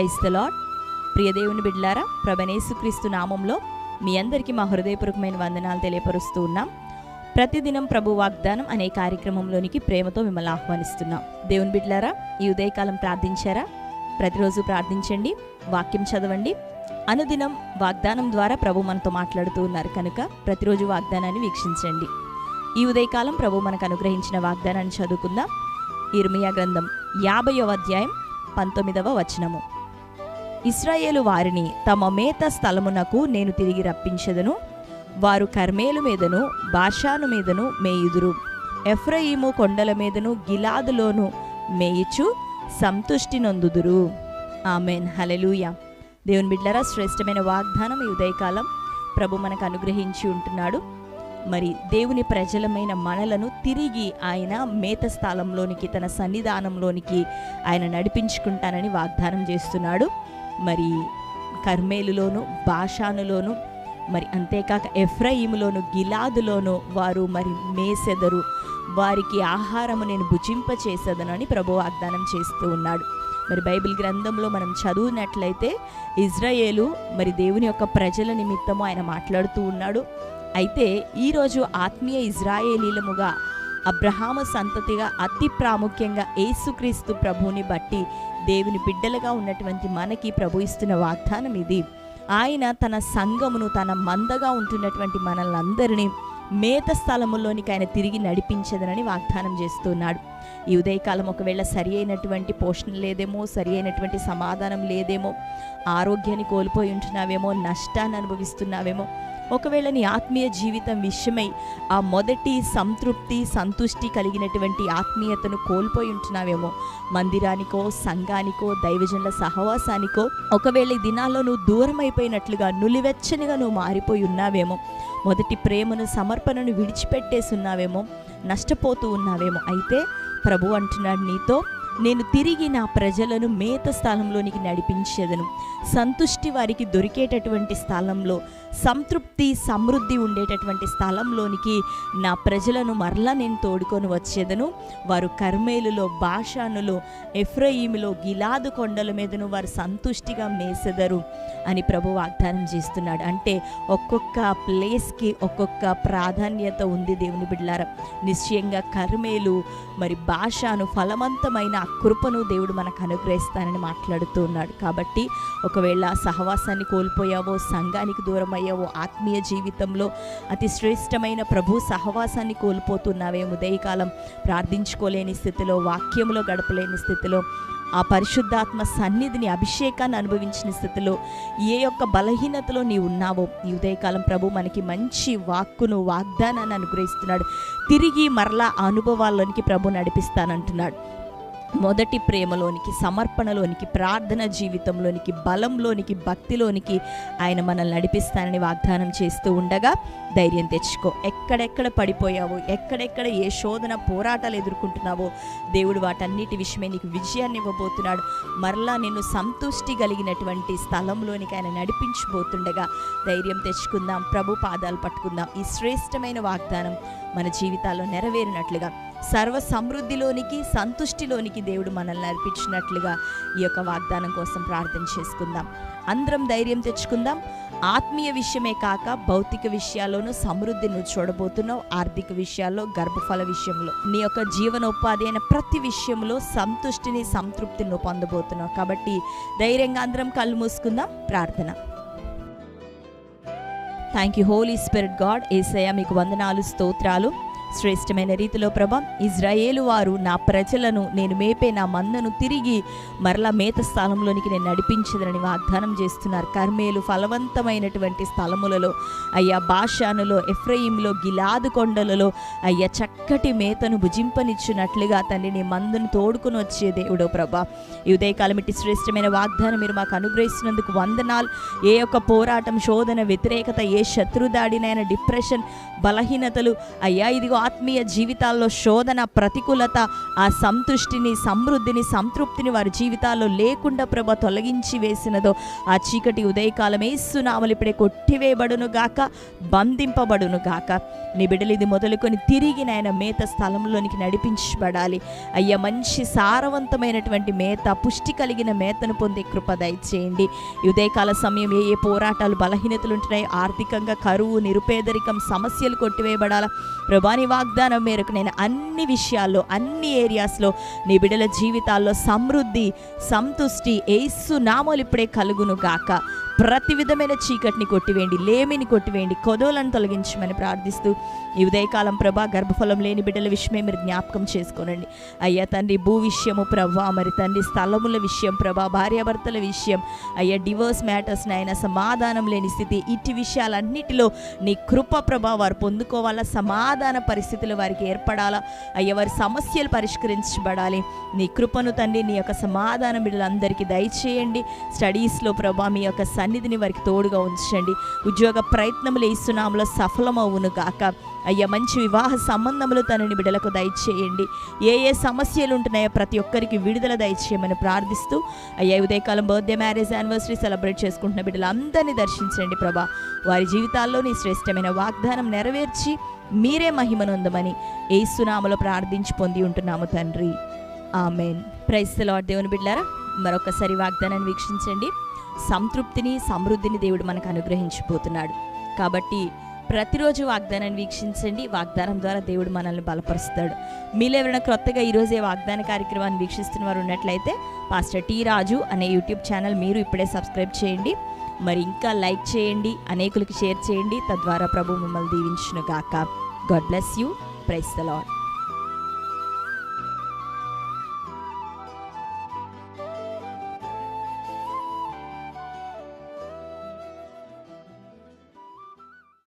క్రైస్తలాడ్ ప్రియ ప్రియదేవుని బిడ్లారా ప్రభనేసుక్రీస్తు నామంలో మీ అందరికీ మా హృదయపూర్వకమైన వందనాలు తెలియపరుస్తూ ఉన్నాం. ప్రతిదినం ప్రభు వాగ్దానం అనే కార్యక్రమంలోనికి ప్రేమతో మిమ్మల్ని ఆహ్వానిస్తున్నాం. దేవుని బిడ్లారా ఈ ఉదయకాలం ప్రార్థించారా? ప్రతిరోజు ప్రార్థించండి వాక్యం చదవండి. అనుదినం వాగ్దానం ద్వారా ప్రభు మనతో మాట్లాడుతూ ఉన్నారు కనుక ప్రతిరోజు వాగ్దానాన్ని వీక్షించండి. ఈ ఉదయకాలం ప్రభు మనకు అనుగ్రహించిన వాగ్దానాన్ని చదువుకుందాం. ఇర్మియా గ్రంథం యాభైవ అధ్యాయం పంతొమ్మిదవ వచనము. ఇస్రాయేలు వారిని తమ మేత స్థలమునకు నేను తిరిగి రప్పించదను. వారు కర్మేలు మీదను బాషాను మీదను మేయుదురు. ఎఫ్రయీము కొండల మీదను గిలాదులోను మేయిచు సంతుష్టి నొందుదురు. ఆమెన్. హలెలూయ దేవుని బిడ్డరా శ్రేష్టమైన వాగ్దానం ఈ ఉదయకాలం ప్రభు మనకు అనుగ్రహించి ఉంటున్నాడు. మరి దేవుని ప్రజలమైన మనలను తిరిగి ఆయన మేత స్థలంలోనికి తన సన్నిధానంలోనికి ఆయన నడిపించుకుంటానని వాగ్దానం చేస్తున్నాడు. మరి కర్మేలులోను బాషానులోను మరి అంతేకాక ఎఫ్రయిములోను గిలాదులోను వారు మరి మేసెదరు. వారికి ఆహారము నేను భుజింప చేసేదనని ప్రభు వాగ్దానం చేస్తూ ఉన్నాడు. మరి బైబిల్ గ్రంథంలో మనం చదువునట్లయితే ఇజ్రాయేలు మరి దేవుని యొక్క ప్రజల నిమిత్తము ఆయన మాట్లాడుతూ ఉన్నాడు. అయితే ఈరోజు ఆత్మీయ ఇజ్రాయేలీలముగా అబ్రహాము సంతతిగా అతి ప్రాముఖ్యంగా యేసుక్రీస్తు ప్రభువుని బట్టి దేవుని బిడ్డలుగా ఉన్నటువంటి మనకి ప్రభు ఇస్తున్న వాగ్దానం ఇది. ఆయన తన సంఘమును తన మందగా ఉంటున్నటువంటి మనల్ని అందరినీ మేత స్థలములోనికి ఆయన తిరిగి నడిపించదనని వాగ్దానం చేస్తున్నాడు. ఈ ఉదయకాలం ఒకవేళ సరి అయినటువంటి పోషణ లేదేమో సరి అయినటువంటి సమాధానం లేదేమో ఆరోగ్యాన్ని కోల్పోయి ఉంటున్నావేమో నష్టాన్ని అనుభవిస్తున్నావేమో ఒకవేళ నీ ఆత్మీయ జీవితం విషయమై ఆ మొదటి సంతృప్తి సంతుష్టి కలిగినటువంటి ఆత్మీయతను కోల్పోయి ఉంటున్నావేమో మందిరానికో సంఘానికో దైవజనుల సహవాసానికో ఒకవేళ ఈ దినాల్లో నువ్వు దూరం అయిపోయినట్లుగా నులివెచ్చనిగా నువ్వు మారిపోయి ఉన్నావేమో మొదటి ప్రేమను సమర్పణను విడిచిపెట్టేసి ఉన్నావేమో నష్టపోతూ ఉన్నావేమో. అయితే ప్రభు అంటున్నాడు నీతో నేను తిరిగి నా ప్రజలను మేత స్థలంలోనికి నడిపించేదను. సంతుష్టి వారికి దొరికేటటువంటి స్థలంలో సంతృప్తి సమృద్ధి ఉండేటటువంటి స్థలంలోనికి నా ప్రజలను మరలా నేను తోడుకొని వచ్చేదను. వారు కర్మేలులో భాషానులో ఎఫ్రయిములో గిలాదు కొండల మీదను వారు సంతుష్టిగా మేసెదరు అని ప్రభు వాగ్దానం చేస్తున్నాడు. అంటే ఒక్కొక్క ప్లేస్కి ఒక్కొక్క ప్రాధాన్యత ఉంది దేవుని బిడ్డలారా. నిశ్చయంగా కర్మేలు మరి భాషను ఫలవంతమైన ఆ కృపను దేవుడు మనకు అనుగ్రహిస్తానని మాట్లాడుతూ ఉన్నాడు. కాబట్టి ఒకవేళ సహవాసాన్ని కోల్పోయావో సంఘానికి దూరం అయ్యావో ఆత్మీయ జీవితంలో అతి శ్రేష్టమైన ప్రభు సహవాసాన్ని కోల్పోతున్నావే ఉదయకాలం ప్రార్థించుకోలేని స్థితిలో వాక్యంలో గడపలేని స్థితిలో ఆ పరిశుద్ధాత్మ సన్నిధిని అభిషేకాన్ని అనుభవించిన స్థితిలో ఏ యొక్క బలహీనతలో నీవు ఉన్నావో ఈ ఉదయకాలం ప్రభు మనకి మంచి వాక్కును వాగ్దానాన్ని అనుగ్రహిస్తున్నాడు. తిరిగి మరలా అనుభవాల్లోనికి ప్రభు నడిపిస్తానంటున్నాడు. మొదటి ప్రేమలోనికి సమర్పణలోనికి ప్రార్థన జీవితంలోనికి బలంలోనికి భక్తిలోనికి ఆయన మనల్ని నడిపిస్తానని వాగ్దానం చేస్తూ ఉండగా ధైర్యం తెచ్చుకో. ఎక్కడెక్కడ పడిపోయావో ఎక్కడెక్కడ ఏ శోధన పోరాటాలు ఎదుర్కొంటున్నావో దేవుడు వాటన్నిటి విషయమే నీకు విజయాన్ని ఇవ్వబోతున్నాడు. మరలా నిన్ను సంతృష్టి కలిగినటువంటి స్థలంలోనికి ఆయన నడిపించబోతుండగా ధైర్యం తెచ్చుకుందాం ప్రభు పాదాలు పట్టుకుందాం. ఈ శ్రేష్టమైన వాగ్దానం మన జీవితాల్లో నెరవేరినట్లుగా సర్వ సమృద్ధిలోనికి సంతుష్టిలోనికి దేవుడు మనల్ని నడిపించినట్లుగా ఈ యొక్క వాగ్దానం కోసం ప్రార్థన చేసుకుందాం. అందరం ధైర్యం తెచ్చుకుందాం. ఆత్మీయ విషయమే కాక భౌతిక విషయాల్లోనూ సమృద్ధి నువ్వు చూడబోతున్నావు. ఆర్థిక విషయాల్లో గర్భఫల విషయంలో నీ యొక్క జీవనోపాధి అయిన ప్రతి విషయంలో సంతుష్టిని సంతృప్తిని నువ్వు పొందబోతున్నావు. కాబట్టి ధైర్యంగా అందరం కళ్ళు మూసుకుందాం. ప్రార్థన. Thank you Holy Spirit God Yesayya మీకు వందనాలు స్తోత్రాలు. శ్రేష్టమైన రీతిలో ప్రభ ఇజ్రాయేలు వారు నా ప్రజలను నేను మేపే నా మందను తిరిగి మరలా మేత స్థలంలోనికి నేను నడిపించదనని వాగ్దానం చేస్తున్నారు. కర్మేలు ఫలవంతమైనటువంటి స్థలములలో అయ్యా బాషానులో ఎఫ్రయింలో గిలాదు కొండలలో అయ్యా చక్కటి మేతను భుజింపనిచ్చినట్లుగా తండ్రి నీ మందును తోడుకుని వచ్చే దేవుడో ప్రభా. ఈ ఉదయకాలం ఇట్టి శ్రేష్టమైన వాగ్దానం మీరు మాకు అనుగ్రహిస్తున్నందుకు వందనాలు. ఏ యొక్క పోరాటం శోధన వ్యతిరేకత ఏ శత్రుదాడినైనా డిప్రెషన్ బలహీనతలు అయ్యా ఇదిగో ఆత్మీయ జీవితాల్లో శోధన ప్రతికూలత ఆ సంతుష్టిని సమృద్ధిని సంతృప్తిని వారి జీవితాల్లో లేకుండా ప్రభ తొలగించి వేసినదో ఆ చీకటి ఉదయకాలం ఏసునామలు ఇప్పుడే కొట్టివేయబడును గాక బంధింపబడును గాక. నీ బిడ్డలు ఇది మొదలుకొని తిరిగి నాయన మేత స్థలంలోనికి నడిపించబడాలి. అయ్యా మంచి సారవంతమైనటువంటి మేత పుష్టి కలిగిన మేతను పొందే కృప దయచేయండి. ఉదయకాల సమయం ఏ ఏ పోరాటాలు బలహీనతలు ఉంటున్నాయి ఆర్థికంగా కరువు నిరుపేదరికం సమస్యలు కొట్టివేయబడాలా ప్రభాని వాగ్దానం మేరకు నేను అన్ని విషయాల్లో అన్ని ఏరియాస్లో నీ బిడ్డల జీవితాల్లో సమృద్ధి సంతుష్టి ఏసు నామోలు ఇప్పుడే కలుగును గాక. ప్రతి విధమైన చీకటిని కొట్టివేయండి లేమిని కొట్టివేయండి కొదవలను తొలగించమని ప్రార్థిస్తూ ఈ ఉదయకాలం ప్రభా గర్భఫలం లేని బిడ్డల విషయమే మీరు జ్ఞాపకం చేసుకోనండి. అయ్యా తండ్రి భూ విషయము ప్రభా మరి తండ్రి స్థలముల విషయం ప్రభా భార్యాభర్తల విషయం అయ్యా డివోర్స్ మ్యాటర్స్ నాయన సమాధానం లేని స్థితి ఇటు విషయాలన్నిటిలో నీ కృప ప్రభా వారు పొందుకోవాలా సమాధాన పరిస్థితులు వారికి ఏర్పడాలా? అయ్యా వారి సమస్యలు పరిష్కరించబడాలి. నీ కృపను తండ్రి నీ యొక్క సమాధానం బిడ్డలందరికీ దయచేయండి. స్టడీస్లో ప్రభా మీ యొక్క సన్నిధిని వారికి తోడుగా ఉంచండి. ఉద్యోగ ప్రయత్నములు ఇస్తున్నాములో సఫలమవును గాక. అయ్యా మంచి వివాహ సంబంధములు తనని బిడలకు దయచేయండి. ఏ ఏ సమస్యలు ఉంటున్నాయో ప్రతి ఒక్కరికి విడుదల దయచేయమని ప్రార్థిస్తూ అయ్యా ఉదయకాలం బర్త్డే మ్యారేజ్ యానివర్సరీ సెలబ్రేట్ చేసుకుంటున్న బిడ్డలందరినీ దర్శించండి ప్రభా. వారి జీవితాల్లో నీ శ్రేష్టమైన వాగ్దానం నెరవేర్చి మీరే మహిమనుందమని ఏసునామలో ప్రార్థించి పొంది ఉంటున్నాము తండ్రి. ఆమెన్. ప్రైస్ లార్డ్ దేవుని బిడ్డారా మరొకసారి వాగ్దానాన్ని వీక్షించండి. సంతృప్తిని సమృద్ధిని దేవుడు మనకు అనుగ్రహించిపోతున్నాడు. కాబట్టి ప్రతిరోజు వాగ్దానాన్ని వీక్షించండి. వాగ్దానం ద్వారా దేవుడు మనల్ని బలపరుస్తాడు. మీలో ఎవరైనా క్రొత్తగా ఈరోజే వాగ్దాన కార్యక్రమాన్ని వీక్షిస్తున్న వారు ఉన్నట్లయితే పాస్టర్ టీ రాజు అనే యూట్యూబ్ ఛానల్ మీరు ఇప్పుడే సబ్స్క్రైబ్ చేయండి. మరి ఇంకా లైక్ చేయండి అనేకులకి షేర్ చేయండి. తద్వారా ప్రభు మిమ్మల్ని దీవించును గాక God bless you. Praise the Lord